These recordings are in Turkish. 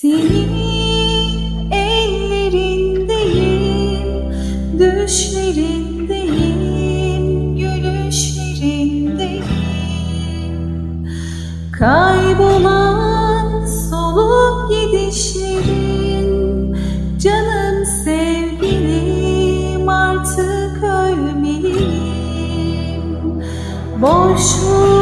Senin ellerindeyim, düşlerindeyim, gülüşlerindeyim. Kaybolan solup gidişlerin, canım sevgilim artık ölmeliyim. Boşluğun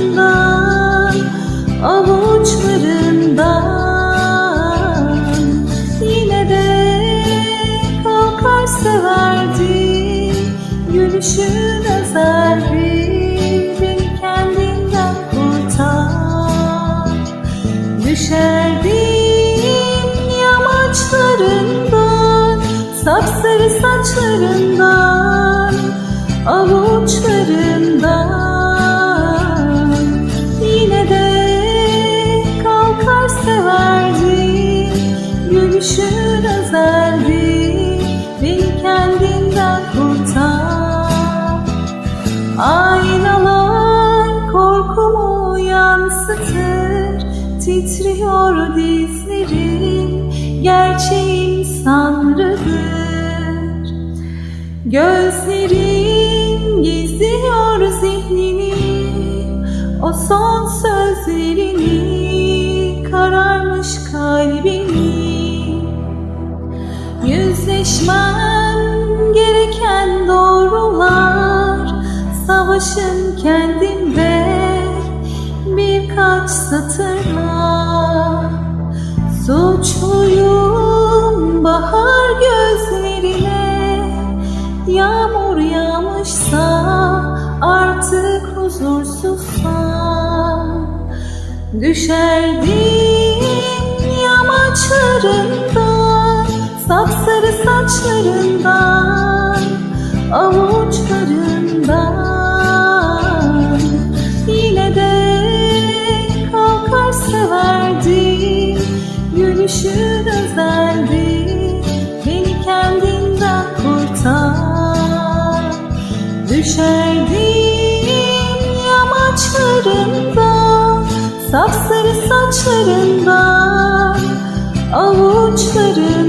kalkar severdim Gülüşün özerdi Beni kendinden kurtar. Düşerdim yamaçlarından Sapsarı saçlarından Avuçlarından yansıtır Titriyor dizlerim Gerçeğim sanrıdır Gözlerin gizliyor zihnini O son sözlerini Kararmış kalbini Yüzleşmem gereken doğrular Savaşın kendimde birkaç satırla Suçluyum bahar gözlerine. Yağmur yağmışsa artık huzursuzsam Düşerdim yamaçlarından Sapsarı saçlarından 차른 밤. 어우 차른